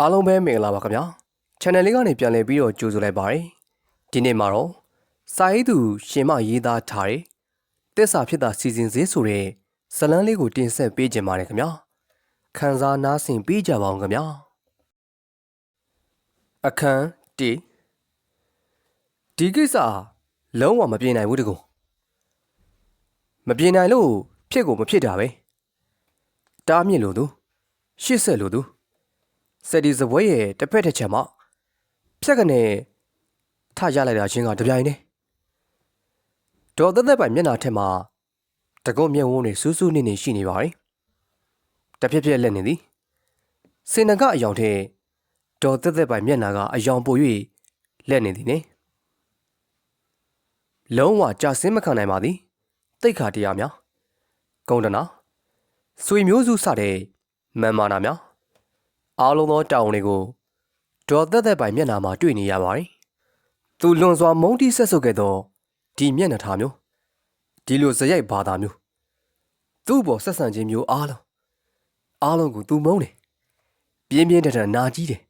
အားလုံးပဲမင်္ဂလာပါခင်ဗျာ channel လေးကနေပြန်လည်ပြီးတော့ကြိုဆိုလိုက်ပါရစေဒီနေ့မှာတော့စာရေးသူ ရှင်မရေးသားထားတဲ့တက်စာဖြစ်တာစီစဉ်စေးဆိုတဲ့ဇတ်လန်းလေးကိုတင်ဆက်ပေးကြပါရခင်ဗျာခန်းစားနားဆင်ပေးကြပါအောင်ခင်ဗျာအခန်း1ဒီကိစ္စလုံးဝမပြေနိုင်ဘူးတကူမပြေနိုင်လို့ဖြစ်ကိုမဖြစ်တာပဲတားမြင့်လို့သူရှစ်ဆက်လို့သူ စက်ဒီစပွဲရဲ့တစ်ဖက်တစ်ချက်မှာဖြက်ကနေထရလိုက်တာချင်းကတပြိုင်တည်းဒေါ်သက်သက်ပိုင်မျက်နှာထက်မှာတကုတ်မျက်ဝန်းတွေစူးစူးနေနေရှိနေပါ යි တဖြည်းဖြည်းလက်နေသည်စင်နကအယောင်ထဲဒေါ်သက်သက်ပိုင်မျက်နှာကအယောင်ပို၍လက်နေသည်နေလုံးဝကြာစင်းမခံနိုင်ပါသည်တိတ်ခါတရားများဂုံတနာဆွေမျိုးစုစတဲ့မန်မာနာများ အားလုံးသောတောင်တွေကိုဒေါ်သက်သက်ပိုင်မျက်နှာမှာတွေ့နေရပါတယ်။သူလွန်စွာမုန်းတီးဆက်ဆုပ်ခဲ့သောဒီမျက်နှာထားမျိုးဒီလိုဇရိုက်ဘာသာမျိုးသူ့ဘော်ဆက်ဆံခြင်းမျိုးအားလုံးအားလုံးကိုသူမုန်းတယ်။ပြင်းပြင်းထန်ထန်နာကြီးတယ်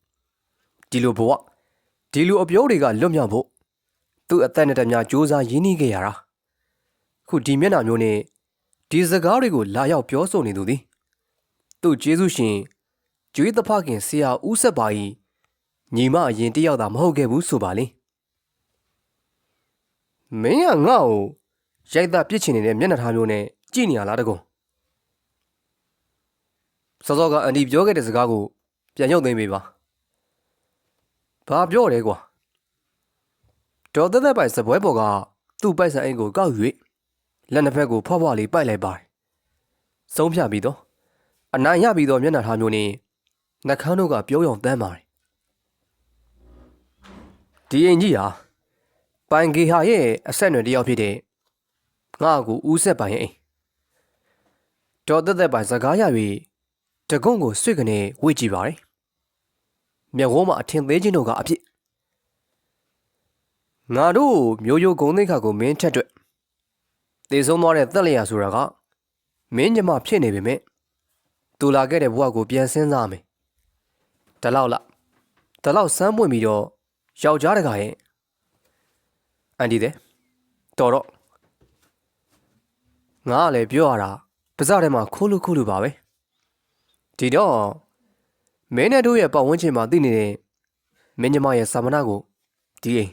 ။ဒီလိုဘဝဒီလိုအပြောတွေကလွတ်မြောက်ဖို့သူ့အသက်နဲ့တည်းများစူးစမ်းရင်းနှီးခဲ့ရတာ။ခုဒီမျက်နှာမျိုးနဲ့ဒီစကားတွေကိုလာရောက်ပြောဆိုနေသူသည်သူ့ကျေးဇူးရှင် ကျွေးသဖခင်ဆရာဦးဆက်ပါဤညီမအရင်တယောက်သာမဟုတ်ခဲ့ဘူးဆိုပါလေမင်းကငါ့ကိုရိုက်တာပြစ်ချင်နေတဲ့မျက်နှာထားမျိုးနဲ့ကြည့်နေရလားတကုံစောစောကအန်ဒီပြောခဲ့တဲ့စကားကိုပြန်ရုပ်သိမ်းပေးပါဘာပြောလဲကွာဒေါ်သက်သက်ပိုင်စပွဲပေါ်ကသူ့ပိုက်ဆံအိတ်ကိုကောက်၍လက်နှစ်ဖက်ကိုဖွားဖွားလေးပိုက်လိုက်ပါတယ်ဆုံးဖြတ်ပြီးတော့အနိုင်ရပြီးတော့မျက်နှာထားမျိုးနဲ့ နှကန်းတို့ကပြောရုံတမ်းပါတယ်ဒီအင်ကြီးဟာပိုင်ဂေဟာရဲ့အဆက်အနွယ်တစ်ယောက်ဖြစ်တဲ့ငါ့ကိုဦးဆက်ပိုင်ရဲ့အိမ်တော်သက်သက်ပိုင်စကားရ၍တကုန်းကိုဆွေကနေဝေ့ကြည့်ပါတယ်မျက်ဝန်းမှာအထင်သေးခြင်းတို့ကအဖြစ်ငါတို့မျိုးရိုးဂုံသိက္ခာကိုမင်းထက်တွေ့တည်ဆုံးသွားတဲ့သက်လျာဆိုတာကမင်းညမဖြစ်နေပေမဲ့တူလာခဲ့တဲ့ဘဝကိုပြန်စဉ်းစားမယ် ဒီလောက်လားဒီလောက်စမ်းပွင့်ပြီးတော့ယောက်ျားတကာရဲ့အန်ဒီတဲ့တော်တော့ငါကလည်းပြောရတာပါးစထဲမှာခိုးလို့ခိုးလို့ပါပဲဒီတော့မင်းနဲ့တို့ရဲ့ပတ်ဝန်းကျင်မှာသိနေတဲ့မင်းညီမရဲ့စာမနာကိုဒီအိမ်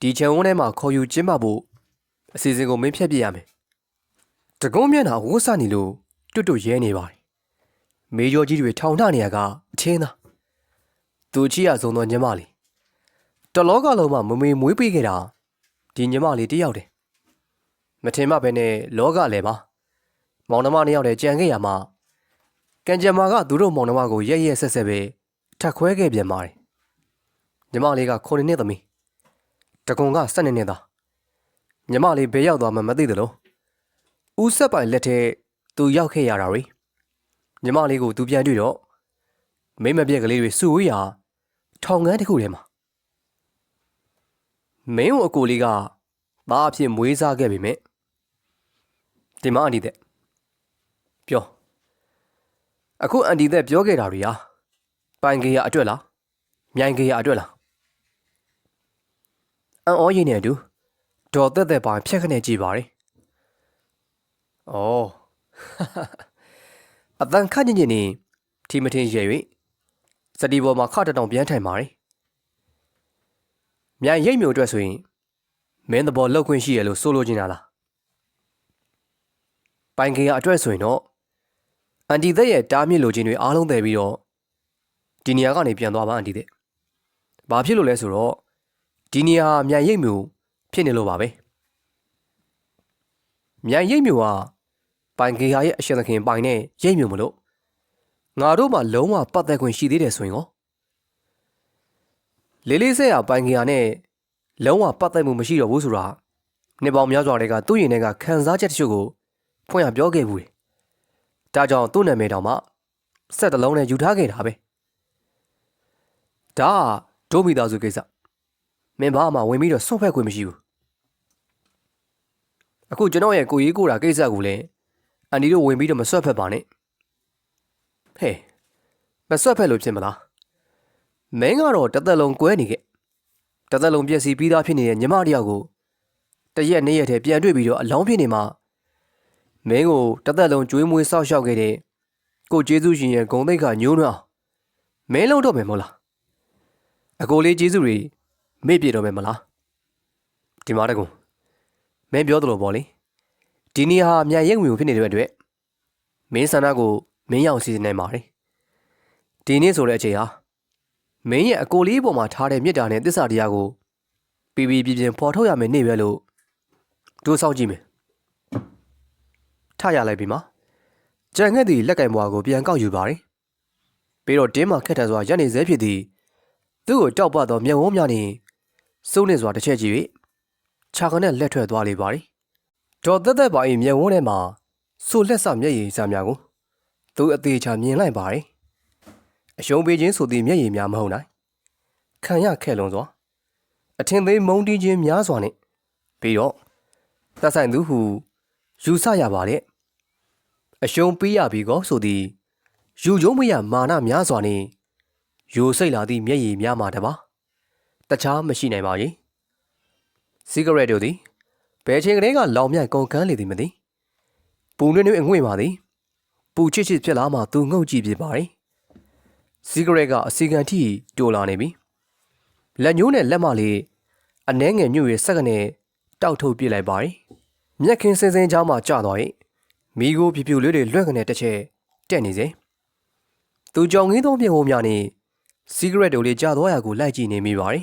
ဒီချံဝန်းထဲမှာခေါ်ယူကျင်းပဖို့အစီအစဉ်ကိုမင်းဖြတ်ပြရမယ်တကုံးမျက်နှာဝှစနေလို့တွတ်တွတ်ရဲနေပါတယ်မေကျော်ကြီးတွေထောင်ထနေရကအချင်းသား သူချစ်ရဆုံးသောညီမလေးတလောကလုံးမှာမမေမွေးပေးခဲ့တာဒီညီမလေးတယောက်တည်းမထင်မှပဲနဲ့လောကလည်းပါမောင်နှမနှစ်ယောက်တည်းကြံခဲ့ရမှာကံကြမ္မာကသူတို့မောင်နှမကိုရက်ရက်ဆက်ဆက်ပဲထက်ခွဲခဲ့ပြန်ပါတယ်ညီမလေးကခုနှစ်နှစ်သမီးတကွန်က၁၂နှစ်သားညီမလေးဘယ်ရောက်သွားမှမသိသလိုဦးဆက်ပိုင်လက်ထဲသူရောက်ခဲ့ရတာ रे ညီမလေးကိုသူပြန်တွေ့တော့မိမ့်မပြက်ကလေးတွေစုဝေးရာ ထောင်ငန်းတစ်ခုထဲမှာမင်းတို့အကိုလေးကဘာအဖြစ်မွေးစားခဲ့ပြီမဲ့ဒီမအန်ဒီတဲ့ပြောအခုအန်ဒီတဲ့ပြောခဲ့တာတွေဟာပိုင်ကေရအတွက်လားမြိုင်ကေရအတွက်လားအန်အောရင်းနေတူဒေါ်သက်သက်ပိုင်ဖြက်ခနဲ့ကြည့်ပါလေဩအတန်ခန့်ညင်ညင်နေထီမထင်ရဲ၍ စတီပေါ်မှာခတတောင်ပြန်ထိုင်ပါတယ်။မြိုင်ရိတ်မျိုးအတွက်ဆိုရင်မင်းသဘောလောက်ခွင့်ရှိရလို့ဆိုလိုချင်တာလား။ပိုင်ကေရအတွက်ဆိုရင်တော့အန်တီသက်ရဲ့တားမြစ်လိုခြင်းတွေအားလုံးတည်ပြီးတော့ဒီနေရာကနေပြန်သွားပါအန်တီသက်။ဘာဖြစ်လို့လဲဆိုတော့ဒီနေရာမြိုင်ရိတ်မျိုးဖြစ်နေလို့ပါပဲ။မြိုင်ရိတ်မျိုးကပိုင်ကေရရဲ့အရှင်သခင်ပိုင်နဲ့ရိတ်မျိုးမလို့ ငါတို့မှလုံးဝပတ်သက်ခွင့်ရှိသေးတယ်ဆိုရင်ရောလေးလေးဆက်ရပိုင်ကရနဲ့လုံးဝပတ်သက်မှုမရှိတော့ဘူးဆိုတာနှစ်ပေါင်းများစွာတည်းကသူ့ရင်ထဲကခံစားချက်တချို့ကိုဖွင့်ရပြောခဲ့ဘူးတယ်။ဒါကြောင့်သူ့နာမည်တောင်မှဆက်တလုံးနဲ့ယူထားခဲ့တာပဲ။ဒါကဒိုမီသားစုကိစ္စ။မင်းဘာမှဝင်ပြီးတော့ဆွတ်ဖက်ခွင့်မရှိဘူး။အခုကျွန်တော်ရဲ့ကိုကြီးကိုတာကိစ္စကိုလည်းအန်ဒီတို့ဝင်ပြီးတော့မဆွတ်ဖက်ပါနဲ့။ ဟဲ့မဆွတ်ဖက်လို့ဖြစ်မလားမင်းကတော့တစ်သက်လုံးကွဲနေခဲ့တစ်သက်လုံးပြည့်စည်ပြီးသားဖြစ်နေတဲ့ညီမတစ်ယောက်ကိုတစ်ရက်နှစ်ရက်တည်းပြန်တွေ့ပြီးတော့အလောင်းဖြစ်နေမှာမင်းကိုတစ်သက်လုံးကြွေးမွေးဆောက်ရှောက်ခဲ့တဲ့ကိုကျေးဇူးရှင်ရဲ့ဂုံသိက္ခာညိုးနှောင်းမင်းလုံးတော့မယ်မဟုတ်လားအကိုလေးကျေးဇူးတွေမေ့ပြတော့မယ်မလားဒီမှာတကူမင်းပြောသလိုပေါ့လေဒီနေ့ဟာမြန်ရိပ်ဝင်ဖြစ်နေတဲ့အတွက်မင်းဆန္ဒကို မင်းရောက်စီစဉ်နေပါတယ်ဒီနေ့ဆိုတဲ့အချိန်ဟာမင်းရဲ့အကိုလေးပေါ်မှာထားတဲ့မေတ္တာနဲ့သစ္စာတရားကိုပြီးပြီးပြင်းပြင်းပေါ်ထုတ်ရမယ်နေ့ပဲလို့တို့စောင့်ကြည့်မယ်ထရလိုက်ပြီမှာကြံငှက်သည်လက်ကင်ဘွားကိုပြန်ကောက်ယူပါတယ်ပြီးတော့တင်းမှာခက်ထန်စွာရက်နေစေဖြစ်သည်သူ့ကိုတောက်ပသောမျက်ဝန်းများနှင့်စုံနေစွာတစ်ချက်ကြည့်၍ခြာကနဲ့လက်ထွက်သွားလေပါတယ်ဒေါ်သက်သက်ပါ၏မျက်ဝန်းထဲမှာဆိုလက်ဆမျက်ရည်စများကို သူအသေးချာမြင်လိုက်ပါတယ်အရှုံးပေးခြင်းဆိုသည့်မျက်ရည်များမဟုတ်နိုင်ခံရခဲ့လွန်စွာအထင်သေးမုန်းတီးခြင်းများစွာနှင့်ပြီးတော့သက်ဆိုင်သူဟုယူဆရပါတဲ့အရှုံးပေးရပြီကောဆိုသည်ယူကျုံးမရမာနများစွာနှင့်ယိုစိတ်လာသည့်မျက်ရည်များမှာတပါတခြားမရှိနိုင်ပါရဲ့စီဂရက်တို့သည်ဘယ်ချိန်ကလေးကလောင်မြိုက်ကုန်ကန်းလေသည်မသိပူနွေ့နွေ့အငွေ့ပါသည် ပူချစ်ချစ်ဖြစ်လာမှသူငုတ်ကြည့်ပြပါ၏စီဂရက်ကအစီကန်ထိတိုးလာနေပြီလက်ညှိုးနဲ့လက်မလေးအနှဲငယ်ညွ့ရစက္ကနဲ့တောက်ထုတ်ပြစ်လိုက်ပါ၏မျက်ခင်းစင်းစင်းချောင်းမှကျသွား၏မိကိုပြပြလေးတွေလွှင့်ကနေတစ်ချက်တက်နေစေသူကြောင်ငင်းသောမြေဟိုးများနှင့်စီဂရက်တို့လေးကြာသွားရာကိုလိုက်ကြည့်နေမိပါ၏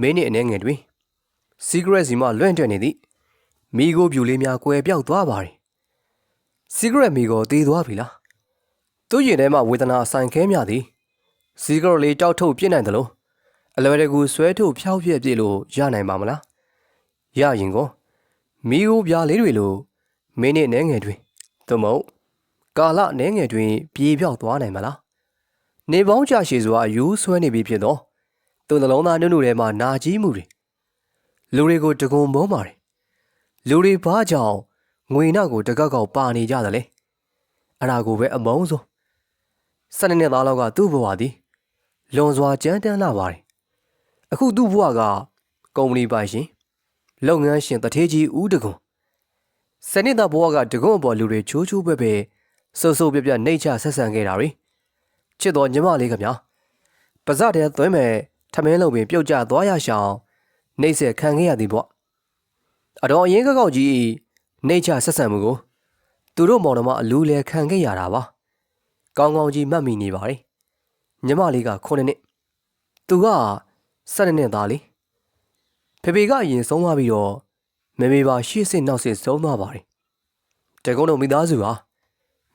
မင်းနှင့်အနှဲငယ်တွင်စီဂရက်စီမှလွင့်တက်နေသည်မိကိုပြူလေးများကွယ်ပြောက်သွားပါ၏ စီဂရက်မိကိုတေးသွားပြီလားသူ့ရင်ထဲမှာဝေဒနာအဆိုင်ခဲမြသည်စီဂရက်လေးတောက်ထုတ်ပြစ်နိုင်တယ်လို့အလွယ်တကူဆွဲထုတ်ဖျောက်ပြက်ပြစ်လို့ရနိုင်ပါမလားရရင်ကိုမိကိုပြားလေးတွေလိုမင်းနဲ့နှဲငယ်တွင်သို့မဟုတ်ကာလနှဲငယ်တွင် ပြေပြောက်သွားနိုင်မလားနေပေါင်းကြရှည်စွာအယူဆွဲနေပြီဖြစ်သောသူနှလုံးသားနှုတ်နှုတ်ထဲမှာနာကြီးမှုတွေလူတွေကိုတကုံမုန်းပါတယ်လူတွေဘာကြောင့် ငွေနောက်ကိုတကောက်ကောက်ပါနေကြတယ်လဲအဲ့ဒါကိုပဲအမုန်းဆုံးစနေနေ့သားလောက်ကသူ့ဘဝသည်လွန်စွာကြမ်းတမ်းလာပါတယ်အခုသူ့ဘဝကကုမ္ပဏီပိုင်ရှင်လုပ်ငန်းရှင်တထေးကြီးဦးတကွန်စနေသားဘဝကတကွန်အပေါ်လူတွေချိုးချိုးပဲပဲဆူဆူပြပြနှိတ်ချဆက်ဆံခဲ့တာတွေချစ်တော်ညီမလေးကဗျာပါဇက်တဲ့သွင်းမဲ့ထမင်းလုံးပင်ပြုတ်ကျသွားရရှောင်းနှိမ့်ဆက်ခံခဲ့ရသည်ပေါ့အတော်အရင်ကောက်ကြီး နှိတ်ချဆက်ဆံမှုကိုသူတို့မောင်နှမအလူလဲခံခဲ့ရတာပါကောင်းကောင်းကြီးမှတ်မိနေပါတယ်ညီမလေးက9နှစ်သူက12နှစ်သားလေးဖေဖေကအရင်ဆုံးသွားပြီးတော့မေမေပါရှေ့စစ်နောက်စစ်ဆုံးသွားပါတယ်တကုန်းတို့မိသားစုဟာ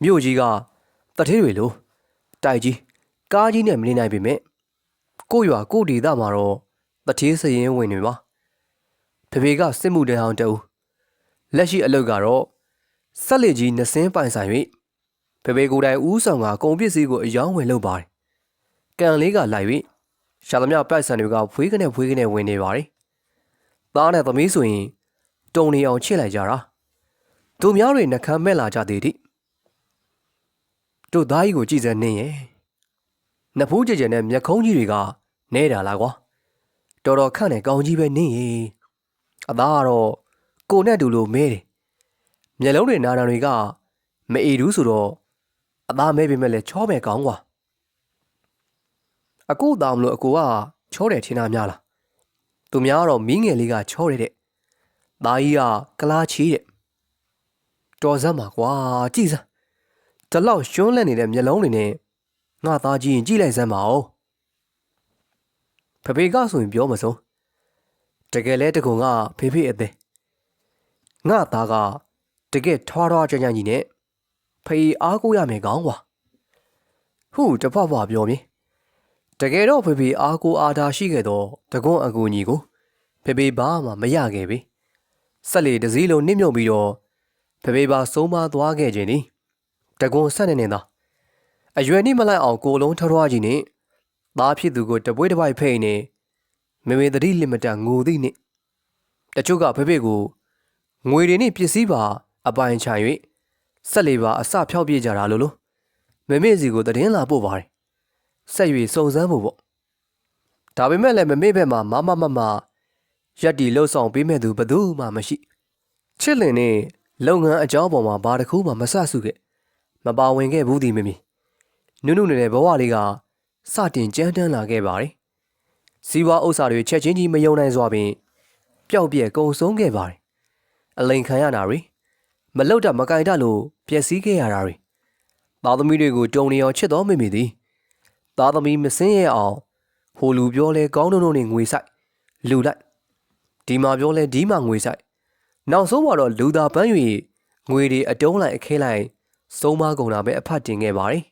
မြို့ကြီးကတထေးတွေလိုတိုက်ကြီးကားကြီးနဲ့မနေနိုင်ပေမဲ့ကိုရွာကိုဒေသမှာတော့တထေးစရင်ဝင်တွေပါဖေဖေကစစ်မှုတန်းအောင်တူ လက်ရှိအလုပ်ကတော့ဆက်လက်ကြီးနှစင်းပိုင်ဆိုင်၍ဖေဖေကိုယ်တိုင်ဦးဆောင်ကကုန်ပစ္စည်းကိုအယောင်းဝယ်လုပ်ပါတယ်ကံလေးကလိုက်၍ရှာသမျှပိုက်ဆံတွေကဖွေးကနေဖွေးကနေဝင်နေပါတယ်သားနဲ့သမီးဆိုရင်တုံနေအောင်ချစ်လိုက်ကြတာသူများတွေနှကမ်းမဲ့လာကြသေးသည်တို့သားကြီးကိုကြည်စမ်းနေရဲ့နဖူးကြကြနဲ့မျက်ခုံးကြီးတွေကနဲတာလားကွာတော်တော်ခန့်နဲ့ကောင်းကြီးပဲနေရဲ့အသားကတော့ ကိုနဲ့တူလို့မဲတယ်မျက်လုံးတွေနာတာတွေကမအေးဘူးဆိုတော့အသားမဲပေမဲ့လည်းချောမယ်ကောင်းကွာအကိုသားမလို့အကိုကချောတယ်ထင်တာများလားသူများကတော့မင်းငယ်လေးကချောတယ်တဲ့သားကြီးကကလားချီတဲ့တော်စမ်းပါကွာကြည်စမ်းဒီလောက်ရှုံးလက်နေတဲ့မျက်လုံးတွေနဲ့ငါသားကြီးရင်ကြည့်လိုက်စမ်းပါဦးဖေဖေကဆိုရင်ပြောမစုံတကယ်လဲတကုံကဖေဖေအသေး ငါသားကတကယ်ထွားထွားကြမ်းကြမ်းကြီးနဲ့ဖေအားကိုရမယ်ကောင်းကွာဟုတဖွားဖွားပြောမြင်တကယ်တော့ဖေဖေအားကိုအားထားရှိခဲ့တော့တကွန်းအကူညီကိုဖေဖေဘာမှမရခဲ့ပြီဆက်လေတစည်းလုံးနှိမ့်မြုပ်ပြီးတော့ဖေဖေပါဆုံးမသွားခဲ့ခြင်းသည်တကွန်ဆက်နေနေတာအရွယ်နှိမလိုက်အောင်ကိုလုံးထွားကြီးနဲ့သားဖြစ်သူကိုတပွေးတစ်ပိုက်ဖိတ်နေမေမေတတိလင်မတန်ငိုသည်နှင့်တချို့ကဖေဖေကို ငွေတွေနဲ့ပစ္စည်းပါအပိုင်ချ၍ဆက်လေပါအစဖြောက်ပြကြတာလို့လို့မေမေစီကိုတည်င်းလာပို့ပါတယ်ဆက်၍စုံစမ်းဖို့ပေါ့ဒါပေမဲ့လည်းမမေ့ဘက်မှာမမမမရက်တီလှုပ်ဆောင်ပေးမဲ့သူဘယ်သူမှမရှိချစ်လင်နဲ့လုပ်ငန်းအကြောင်းပေါ်မှာဘာတစ်ခုမှမဆဆုခဲ့မပါဝင်ခဲ့ဘူးဒီမမီနုနုနဲ့ဘဝလေးကစတင်ကြမ်းတမ်းလာခဲ့ပါတယ်စီးပွားဥစ္စာတွေချက်ချင်းကြီးမယုံနိုင်စွာပင်ပျောက်ပြက်ကုန်ဆုံးခဲ့ပါတယ် အလိန်ခံရတာတွေမလုတ်တာမကင်တလို့ပျက်စီးခဲ့ရတာတွေသားသမီးတွေကိုတုံနေအောင်ချစ်တော်မိမိသည်သားသမီးမစင်းရအောင်ဟိုလူပြောလဲကောင်းတုံးတုံးနဲ့ငွေဆိုင်လူလိုက်ဒီမှာပြောလဲဒီမှာငွေဆိုင်နောက်ဆုံးတော့လူသားပန်း၍ငွေတွေအတုံးလိုက်အခဲလိုက်စုံမကုန်တာပဲအဖတ်တင်ခဲ့ပါတယ်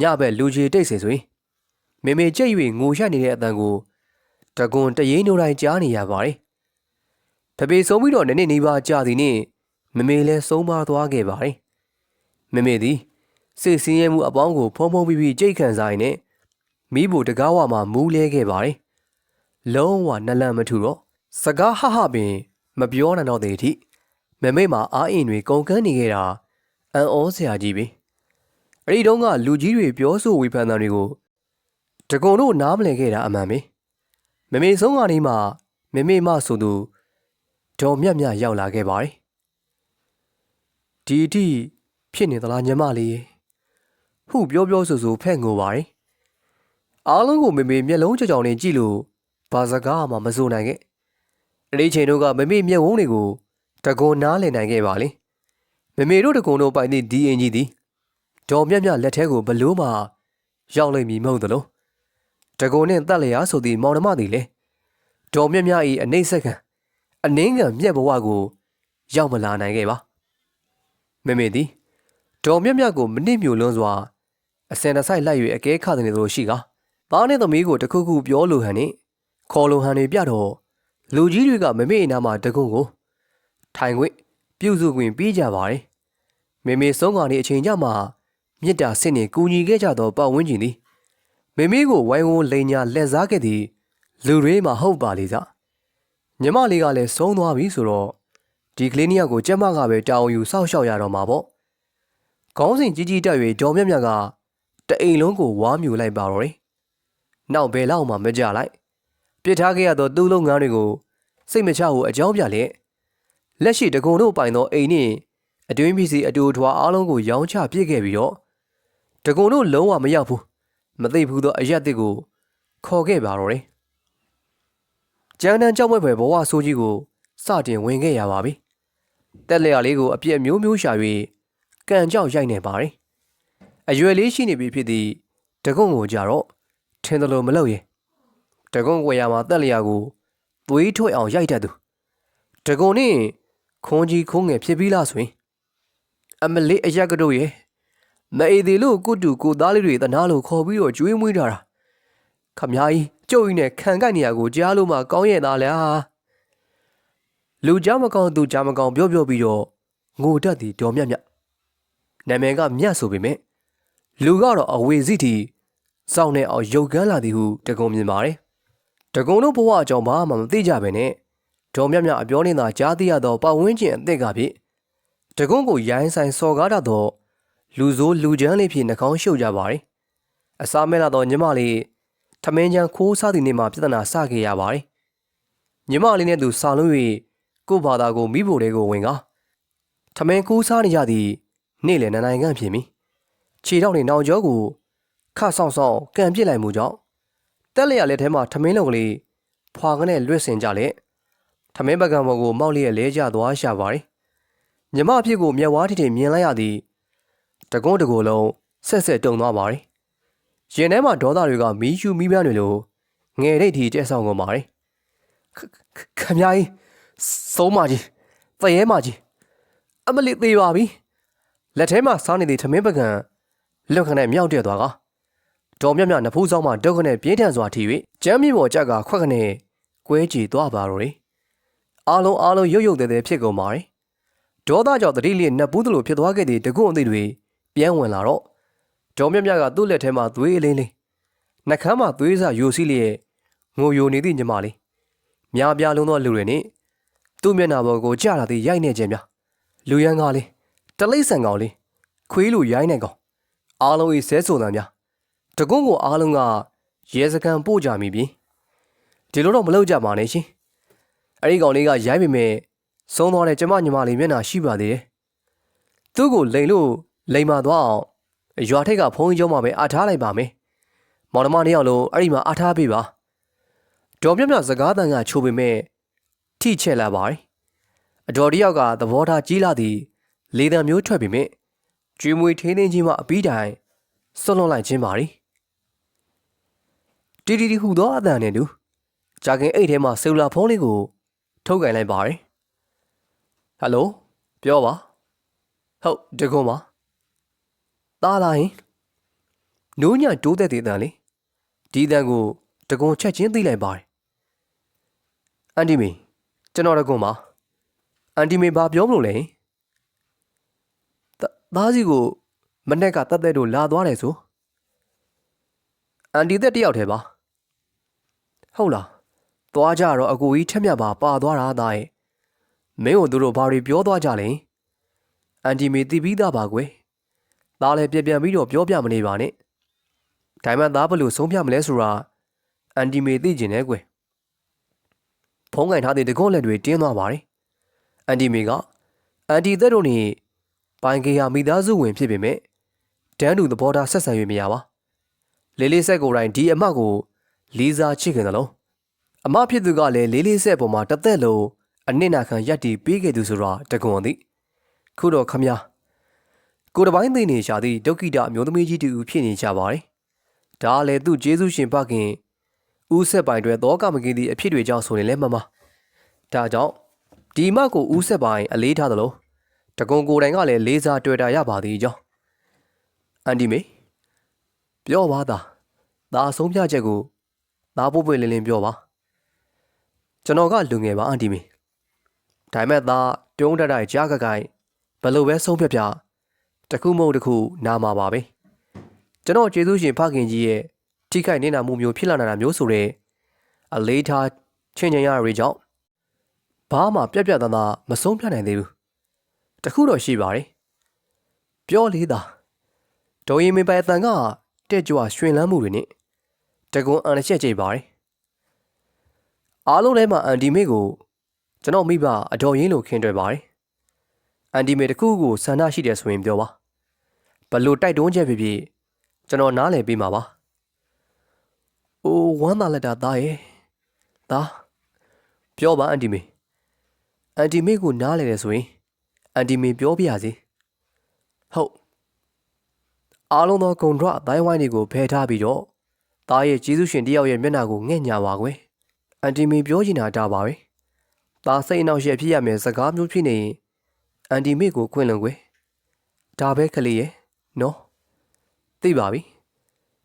ညဘက်လူကြီးတိတ်စေဆိုရင်မေမေကြက်၍ငိုရှက်နေတဲ့အတန်ကိုတကွန်တရင်နိုတိုင်းကြားနေရပါတယ် ဖဖေဆုံးပြီးတော့နည်းနည်းနေပါကြာသည်နှင့်မမေလည်းဆုံးမသွားခဲ့ပါတယ်မမေသည်စိတ်ဆင်းရဲမှုအပေါင်းကိုဖုံဖုံပြီးပြီးကြိတ်ခံစားရင်းနဲ့မိဖို့တကားဝမှာမူးလဲခဲ့ပါတယ်လုံးဝနလန့်မထူတော့စကားဟဟပင် မပြောနိုင်တော့တဲ့အထိမမေမှာအားအင်တွေကုန်ကန်းနေခဲ့တာအံ့ဩစရာကြီးပဲအဲ့ဒီတုန်းကလူကြီးတွေပြောဆိုဝေဖန်တာတွေကိုတကုံတို့နားမလည်ခဲ့တာအမှန်ပဲမမေဆုံးကနေမှမမေမဆိုသူ ဒေါ်မြတ်မြတ်ရောက်လာခဲ့ပါတယ်ဒီအထိဖြစ်နေသလားညီမလေးရေဟုပြောပြောဆိုဆိုဖက်ငိုပါတယ်အားလုံးကိုမမေမျက်လုံးကြောင်ကြောင်နဲ့ကြည့်လို့ဘာစကားမှမစိုးနိုင်ခဲ့အဲ့ဒီချိန်တို့ကမမေမျက်ဝန်းတွေကိုတကုံနားလည်နိုင်ခဲ့ပါလေမမေတို့တကုံတို့ပိုင်သည့်ဒီအင်ကြီးသည်ဒေါ်မြတ်မြတ်လက်ထဲကိုဘလို့မှရောက်လိမ့်မည်မဟုတ်သလိုတကုံနဲ့တက်လျာဆိုသည့်မောင်နှမသည်လေဒေါ်မြတ်မြတ်၏အနှိမ့်ဆက်ခံ အနှင်းကံမြက်ဘဝကိုရောက်မလာနိုင်ခဲ့ပါမမေသည်ဒေါ်မြတ်မြတ်ကိုမနစ်မြူလွန်းစွာအစင်တဆိုင်လိုက်၍အကဲခတဲ့နေသလိုရှိကသားနဲ့သမီးကိုတခုခုပြောလိုဟန်နှင့်ခေါ်လိုဟန်တွေပြတော့လူကြီးတွေကမမေအနာမှာတကုံကိုထိုင်ခွင့်ပြုစုခွင့်ပြီးကြပါတယ်မေမေဆုံးကနေအချိန်ကြမှာမြစ်တာဆင့်နေကူညီခဲ့ကြသောပတ်ဝန်းကျင်သည်မေမေကိုဝိုင်းဝန်းလိန်ညာလက်စားခဲ့သည်လူတွေမှဟုတ်ပါလေစား ညီမလေးကလည်းဆုံးသွားပြီဆိုတော့ဒီကလေးနှစ်ယောက်ကိုကျမကပဲတာဝန်ယူစောင့်ရှောက်ရတော့မှာပေါ့ခေါင်းစဉ်ကြီးကြီးတက်၍ဒေါ်မြတ်မြတ်ကတအိမ်လုံးကိုဝါမြူလိုက်ပါတော့တယ်နောက်ဘယ်လောက်မှမကြလိုက်ပြစ်ထားခဲ့ရသောသူ့လုပ်ငန်းတွေကိုစိတ်မချဖို့အကြောင်းပြလျက်လက်ရှိတကုံတို့ပိုင်သောအိမ်နှင့်အတွင်းပစ္စည်းအတူထွားအားလုံးကိုရောင်းချပြစ်ခဲ့ပြီးတော့တကုံတို့လုံးဝမရောက်ဘူးမသိဘူးသောအရက်တစ်ကိုခေါ်ခဲ့ပါတော့တယ် ကျန်းတန်းကြောက်မွဲ့ဖွယ်ဘဝဆိုးကြီးကိုစတင်ဝင်ခဲ့ရပါပြီတက်လက်ရလေးကိုအပြည့်မျိုးမျိုးရှာ၍ကန်ကြောက်ရိုက်နေပါတယ်အရွယ်လေးရှိနေပြီဖြစ်သည့်တကုံကိုကြတော့ထင်တယ်လို့မလုပ်ရင်တကုံကွယ်ရမှာတက်လျာကိုသွေးထွက်အောင်ရိုက်တတ်သူတကုံနဲ့ခွန်ကြီးခုံးငယ်ဖြစ်ပြီးလားဆိုရင်အမလေးအရက်ကတို့ရဲ့မအေးသေးလို့ကုတူကိုသားလေးတွေတနာလို့ခေါ်ပြီးတော့ကျွေးမွေးထားတာ ခမကြီးကျုပ်ကြီးနဲ့ခံကိုက်နေရကိုကြားလို့မှကောင်းရဲ့သားလားလူကြားမကောင်းသူကြားမကောင်းပြောပြောပြီးတော့ငိုတတ်သည်ဒေါ်မြတ်မြတ်နာမည်ကမြတ်ဆိုပေမဲ့လူကတော့အဝေစီတီစောင်းနေအောင်ရုပ်ကန်းလာသည်ဟုတကုံမြင်ပါတယ်တကုံတို့ဘဝအကြောင်းဘာမှမသိကြပဲနဲ့ဒေါ်မြတ်မြတ်အပြောနေတာကြားသိရသောပတ်ဝန်းကျင်အသက်ကဖြစ်တကုံကိုရိုင်းဆိုင်စော်ကားတတ်သော လူဆိုးလူချမ်းလေးဖြစ်နှကောင်းရှုပ်ကြပါတယ်အစားမဲ့လာသောညီမလေး ထမင်းချမ်းခိုးစားသည့်နေ့မှာပြဿနာစခဲ့ရပါတယ်ညီမလေးနဲ့သူစာလုံး၍ကို့ဘာသာကိုမိဖို့လေးကိုဝင်ကထမင်းခိုးစားနေကြသည့်နေ့လည်နနိုင်ကန်ဖြစ်မိခြေထောက်နဲ့နောင်ကျောကိုခဆောင်းဆောင်းကန်ပစ်လိုက်မှုကြောင့်တက်လျက်လက်ထဲမှာထမင်းလုံးကလေးဖွာကနေလွတ်စင်ကြလက်ထမင်းပကံပေါ်ကိုမောက်လျက်လဲကျသွားရှာပါတယ်မြမအဖြစ်ကိုမျက်ဝါးထိထိမြင်လိုက်ရသည်တကုန်းတကူလုံးဆက်ဆက်တုံသွားပါတယ် ရင်ထဲမှာဒေါသတွေကမီးယူမီးပြန်းတွေလိုငယ်တဲ့ထီကျက်ဆောင်ကုန်ပါတယ်ခမကြီးဆုံးမကြီးသရဲမကြီးအမလီသေးပါပြီလက်ထဲမှာစားနေတဲ့ထမင်းပကံလွတ်ခနဲ့မြောက်တက်သွားကဒေါ်မြတ်မြတ်နဖူးဆောင်မှဒုက္ခနဲ့ပြင်းထန်စွာထီ၍ကျမ်းမြေပေါ်ကြက်ကခွက်ခနဲ့ကွဲကြည်သွားပါတော့တယ်အားလုံးအားလုံးရုပ်ရုပ်သေးသေးဖြစ်ကုန်ပါတယ်ဒေါသကြောင့်တတိလေးနတ်ဘူးသလိုဖြစ်သွားခဲ့တဲ့တကုံအသိတွေပြန်ဝင်လာတော့ ဒေါ်မြတ်မြတ်ကသူ့လက်ထဲမှာသွေးအလင်းလေးနှကမ်းမှာသွေးစာယိုစီးလျက်ငိုယိုနေသည့်ညီမလေးမြားပြားလုံးသောလူတွေနဲ့သူ့မျက်နှာပေါ်ကိုကြလာသည့်ရိုက်နေခြင်းများလူရန်ကားလေးတလိမ့်ဆန်ကောင်လေးခွေးလိုရိုင်းနေကောင်အားလုံးဤဆဲဆိုတံများတကုန်းကိုအားလုံးကရဲစခန်းပို့ကြမိပြီဒီလိုတော့မလုပ်ကြပါနဲ့ရှင်အဲ့ဒီကောင်လေးကရိုက်ပေမဲ့ဆုံးသွားတဲ့ကျမညီမလေးမျက်နှာရှိပါသေးတယ်သူ့ကိုလိန်လို့လိန်မာသွားအောင် ရွာထိပ်ကဖုန်းကြီးကျောင်းမှာပဲအားထားလိုက်ပါမယ်မောင်နှမနှစ်ယောက်လုံးအဲ့ဒီမှာအားထားပေးပါဒေါ်မြတ်မြတ်စကားတန်ကချိုပေမဲ့ထိချက်လာပါတယ်အတော်တယောက်ကသဘောထားကြီးလာသည်လေတံမျိုးထွက်ပေမဲ့ကျွေးမွေးထင်းထင်းကြီးမှအပီးတိုင်ဆွလွန်လိုက်ခြင်းပါရီတီတီတီဟူသောအတန်နဲ့တူဂျာကင်အိတ်ထဲမှာဆယ်လူလာဖုန်းလေးကိုထုတ်ကင်လိုက်ပါတယ်ဟယ်လိုပြောပါဟုတ်တကွန်ပါ တားလာရင်နိုးညတိုးတဲ့တဲ့တန်လေဒီတန်ကိုတကွန်ချက်ချင်းသိလိုက်ပါတယ်အန်တီမီကျွန်တော်တကွန်ပါအန်တီမီဘာပြောမလို့လဲသားစီကိုမနေ့ကတတ်တဲ့တို့လာသွားတယ်ဆိုအန်တီသက်တယောက်တည်းပါဟုတ်လားသွားကြတော့အကူကြီးထက်မြတ်ပါပါသွားတာသားရဲ့မင်းတို့တို့ဘာတွေပြောသွားကြလဲအန်တီမီတီးပြီးသားပါကွယ် သားလည်းပြန်ပြန်ပြီးတော့ပြောပြမနေပါနဲ့ဒါမှသားဘလို့ဆုံးဖြတ်မလဲဆိုတာအန်တီမီသိကျင်တယ်ကွယ်ဖုံးကင်ထားတဲ့တကုန်းလက်တွေတင်းသွားပါတယ်အန်တီမီကအန်တီသက်တို့နေပိုင်ကေယာမိသားစုဝင်ဖြစ်ပေမဲ့တန်းတူသဘောထားဆက်ဆံ၍မရပါလေးလေးဆက်ကိုယ်တိုင်ဒီအမတ်ကိုလေးစားချစ်ခင်တယ်လို့အမဖြစ်သူကလည်းလေးလေးဆက်ပေါ်မှာတစ်သက်လုံးအနစ်နာခံရက်တီပေးခဲ့သူဆိုတာတကွန်သည်ခုတော့ခမညာ ကိုတပိုင်းသိနေရှာသည့်ဒုက္ခိတအမျိုးသမီးကြီးတူဖြစ်နေကြပါတယ်ဒါကလည်းသူ့ကျေးဇူးရှင်ဖခင်ဦးဆက်ပိုင်တွေသောကမကင်းသည့်အဖြစ်တွေကြောင့်ဆိုရင်လည်းမမဒါကြောင့်ဒီမကိုဦးဆက်ပိုင်အလေးထားသလိုတကွန်ကိုယ်တိုင်ကလည်းလေးစားတွေ့တာရပါသည်ကြောင့်အန်ဒီမေပြောပါသားဒါအဆုံးဖြတ်ချက်ကိုသားပို့ပွင့်လင်းလင်းပြောပါကျွန်တော်ကလူငယ်ပါအန်တီမီဒါမဲ့သားတုံးတက်တိုက်ကြားကကိုင်ဘယ်လိုပဲဆုံးဖြတ်ပြတ ခုမဟုတ်တခုနာမှာပါပဲကျွန်တော်ကျေးဇူးရှင်ဖခင်ကြီးရဲ့ထိခိုက်နေတာမှုမျိုးဖြစ်လာတာမျိုးဆိုတဲ့အလေးထားချင်းချင်းရရကြောင့်ဘာမှပြက်ပြက်သားသားမဆုံးဖြတ်နိုင်သေးဘူးတခုတော့ရှိပါတယ်ပြောလေးသားဒေါ်ရင်မင်းပိုင်အတန်ကတဲ့ကြွရွှင်လန်းမှုတွေနဲ့တကွန်အန်ချက်ကြိတ်ပါတယ်အားလုံးထဲမှာအန်ဒီမေကိုကျွန်တော်မိဘအတော်ရင်းလို့ခင်တွေ့ပါတယ်အန်ဒီမေတခုကိုဆန္ဒရှိတယ်ဆိုရင်ပြောပါ ဘလို့တိုက်တွန်းချက်ဖြစ်ဖြစ်ကျွန်တော်နားလည်ပေးမှာပါအိုးဝမ်းသာလက်တာသားရဲ့သားပြောပါအန်ဒီမေအန်ဒီမေကိုနားလည်တယ်ဆိုရင်အန်ဒီမေပြောပြရစီဟုတ်အားလုံးသောဂုံဒရအတိုင်းဝိုင်းတွေကိုဖယ်ထားပြီးတော့သားရဲ့ကျေးဇူးရှင်တယောက်ရဲ့မျက်နှာကိုငဲ့ညာပါကွယ်အန်တီမီပြောချင်တာဒါပါပဲသားစိတ်အနှောက်အယှက်ဖြစ်ရမယ်စကားမျိုးဖြစ်နေရင်အန်တီမေကိုခွင့်လွန်ကွယ်ဒါပဲကလေးရဲ့ နော်သိပါပြီ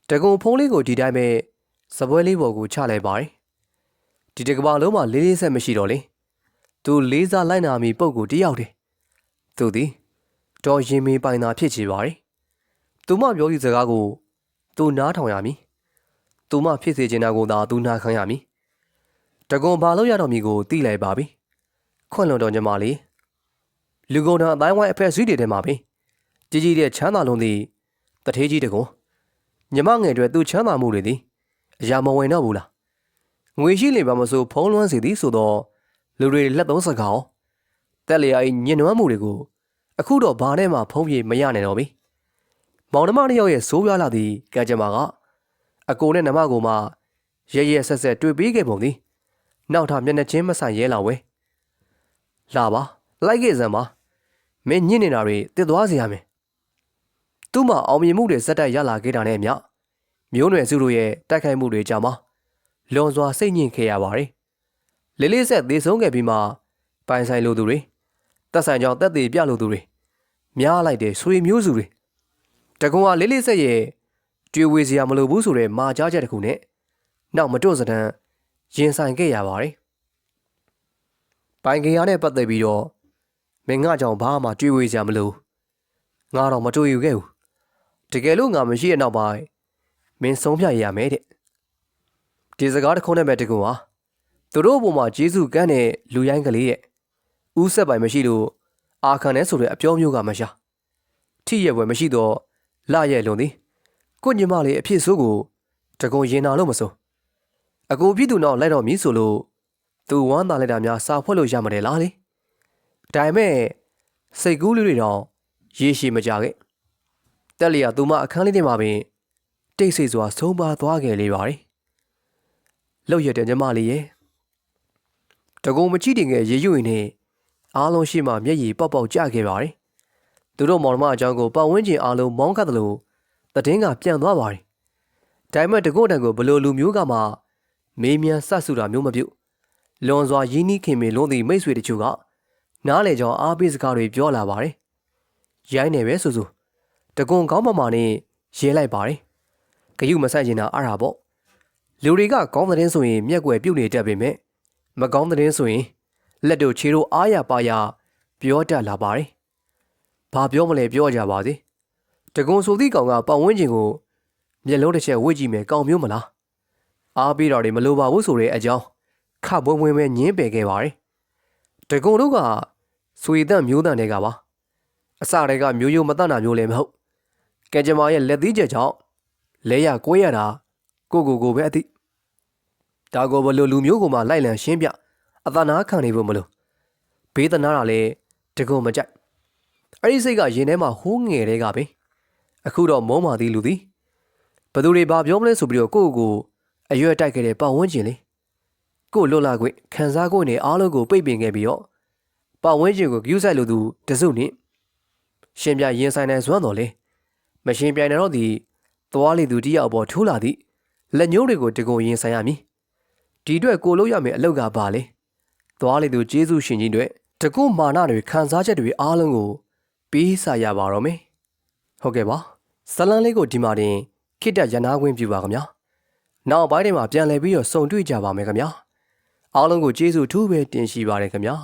တကုံဖုံးလေးကိုဒီတိုင်းပဲစပွဲလေးပေါ်ကိုချလိုက်ပါတယ်ဒီတကဘာလုံးမှာလေးလေးဆက်မရှိတော့လေသူလေးစားလိုက်နာမီပုံကိုတယောက်တည်းသူသည်တော်ရင်မီပိုင်သာဖြစ်ချေပါတယ်သူမပြောသည့်စကားကိုသူနားထောင်ရမည်သူမဖြစ်စေချင်တာကိုသာသူနာခံရမည်တကွန်ဘာလို့ရတော့မည်ကိုသိလိုက်ပါပြီခွန့်လွန်တော်ညီမလေးလူကုန်တန်းအတိုင်းဝိုင်းအဖက်ဆွေးတွေထဲမှာပဲ ကြီးကြီးတဲ့ချမ်းသာလုံးသည်တထေးကြီးတကွန်ညီမငယ်တွေသူချမ်းသာမှုတွေသည်အရာမဝင်တော့ဘူးလားငွေရှိလေပါမဆိုဖုံးလွှမ်းစီသည်ဆိုတော့လူတွေလက်သုံးစကားတက်လျာ၏ညင်နွမ်းမှုတွေကိုအခုတော့ဘာနဲ့မှဖုံးပြေမရနိုင်တော့ပြီမောင်နှမနှစ်ယောက်ရဲ့ဆိုးရွားလာသည့်ကံကြမ္မာကအကိုနဲ့နမကိုမှရဲရဲဆက်ဆက်တွေ့ပြီးခဲ့ပုံသည်နောက်ထမျက်နှာချင်းမဆိုင်ရဲလာဝဲလာပါလိုက်ခဲ့စမ်းပါမင်းညစ်နေတာတွေတစ်သွားစီရမယ် သူ့မှာအောင်မြင်မှုတွေစက်တက်ရလာခဲ့တာနဲ့မြမျိုးနွယ်စုတို့ရဲ့တိုက်ခိုက်မှုတွေကြောင့်မလွန်စွာစိတ်ညစ်ခဲ့ရပါတယ်လေးလေးဆက်သေးဆုံးခဲ့ပြီးမှပိုင်ဆိုင်လိုသူတွေတက်ဆိုင်ကြောင့်တက်သေးပြလိုသူတွေများလိုက်တဲ့ဆွေမျိုးစုတွေတကွန်ကလေးလေးဆက်ရဲ့တွေ့ဝေစရာမလိုဘူးဆိုတဲ့မာကြားချက်တစ်ခုနဲ့နောက်မတွန့်စတန်းရင်ဆိုင်ခဲ့ရပါတယ်။ပိုင်ကင်ရနဲ့ပတ်သက်ပြီးတော့မင်းငါကြောင့်ဘာမှတွေ့ဝေစရာမလိုငါတော့မတွေ့ယူခဲ့ဘူး။ တကယ်လို့ငါမရှိတဲ့နောက်ပိုင်းမင်းဆုံးဖြတ်ရရမယ်တဲ့။ဒီစကားတစ်ခုနဲ့ပဲတကွန်ဟာသူတို့ဘုံမှာဂျေစုကန်းတဲ့လူရိုင်းကလေးရဲ့ဦးဆက်ပိုင်မရှိလို့အာခံတဲ့ဆိုတဲ့အပြောမျိုးကမရှာထိရဝယ်မရှိတော့လာရဲ့လွန်သည်ကိုညီမလေးအဖြစ်ဆိုးကိုတတကုံရင်နာလို့မစိုးအကိုပြည်သူနောက်လိုက်တော့မည်ဆိုလို့သူဝမ်းသာလိုက်တာများစာဖွဲ့လို့ရမှာတယ်လားလေဒါပေမဲ့စိတ်ကူးလေးတွေတော့ရေရှည်မကြခဲ့ တက်လျာသူမအခန်းလေးထဲမှာပင်တိတ်ဆိတ်စွာဆုံးပါသွားခဲ့လေပါတယ်လောက်ရတဲ့ညီမလေးရဲ့တကုံမကြည့်တင်ငယ်ရေရွရင်နဲ့အားလုံးရှိမှမျက်ရည်ပေါက်ပေါက်ကျခဲ့ပါတယ်သူတို့မောင်နှမအကြောင်းကိုပတ်ဝန်းကျင်အားလုံးမောင်းခတ်တယ်လို့သတင်းကပြန်သွားပါတယ်ဒါပေမဲ့တကုံတန်ကိုဘလို့လူမျိုးကမှမေးမြန်းဆက်ဆူတာမျိုးမပြုတ်လွန်စွာရင်းနှီးခင်မင်လုံးသည့်မိတ်ဆွေတချို့ကနားလေကြောင်အားပေးစကားတွေပြောလာပါတယ်ရိုင်းနေပဲဆိုဆို တကွန်ကောင်းမမာနဲ့ရဲလိုက်ပါတယ်ဂယုမဆိုင်ကျင်တာအားတာပေါ့လူတွေကကောင်းတဲ့ဆိုရင်မျက်ွယ်ပြုတ်နေတတ်ပေမဲ့မကောင်းတဲ့ဆိုရင်လက်တို့ခြေတို့အားရပါရပြောတတ်လာပါတယ်ဘာပြောမလဲပြောကြပါစေတကွန်ဆိုသည့်ကောင်ကပတ်ဝန်းကျင်ကိုမျက်လုံးတစ်ချက်ဝှေ့ကြည့်မယ်ကောင်းမျိုးမလားအားပေးတော်တွေမလိုပါဘူးဆိုတဲ့အကြောင်းခဘွန်းဘွန်းပဲညင်းပယ်ခဲ့ပါတယ်တကွန်တို့ကဆွေတန့်မျိုးတန့်တွေကပါအစတွေကမျိုးရိုးမတန့်တာမျိုးလည်းမဟုတ် ကဲကြမ္မာရဲ့လက်သီးချက်ကြောင့်လဲရကိုးရတာကိုကိုကိုပဲအသိဒါကိုဘလို့လူမျိုးကိုမှလိုက်လံရှင်းပြအသနာခံနေဖို့မလို့ဘေးသနာတာလည်းတကုံမကြိုက်အဲ့ဒီစိတ်ကရင်ထဲမှာဟိုးငယ်တဲ့ကပဲအခုတော့မုံမာသည်လူသည်ဘသူတွေဘာပြောမလဲဆိုပြီးတော့ကိုကိုကိုအရွက်တိုက်ခဲ့တဲ့ပတ်ဝန်းကျင်လေးကိုလွတ်လာခွင့်ခံစားခွင့်နဲ့အားလုံးကိုပိတ်ပင်ခဲ့ပြီးတော့ပတ်ဝန်းကျင်ကိုဂယူးဆိုင်လူသူတစုနဲ့ရှင်ပြရင်ဆိုင်နိုင်စွမ်းတော်လေ မရှင်ပြိုင်တော့ဒီသွားလေသူတယောက်ပေါ်ထိုးလာသည့်လက်ညှိုးတွေကိုတကုံရင်ဆိုင်ရမည်ဒီအတွက်ကိုလို့ရမယ်အလောက်ကပါလေသွားလေသူကျေးဇူးရှင်ကြီးတွေတကုမာနတွေခံစားချက်တွေအားလုံးကိုပေးစာရပါတော့မယ်ဟုတ်ကဲ့ပါဇလန်းလေးကိုဒီမှာတင်ခိတ္တရနာခွင့်ပြုပါခင်ဗျာနောက်ပိုင်းတွေမှာပြန်လည်ပြီးတော့စုံတွေ့ကြပါမယ်ခင်ဗျာအားလုံးကိုကျေးဇူးထူးပဲတင်ရှိပါတယ်ခင်ဗျာ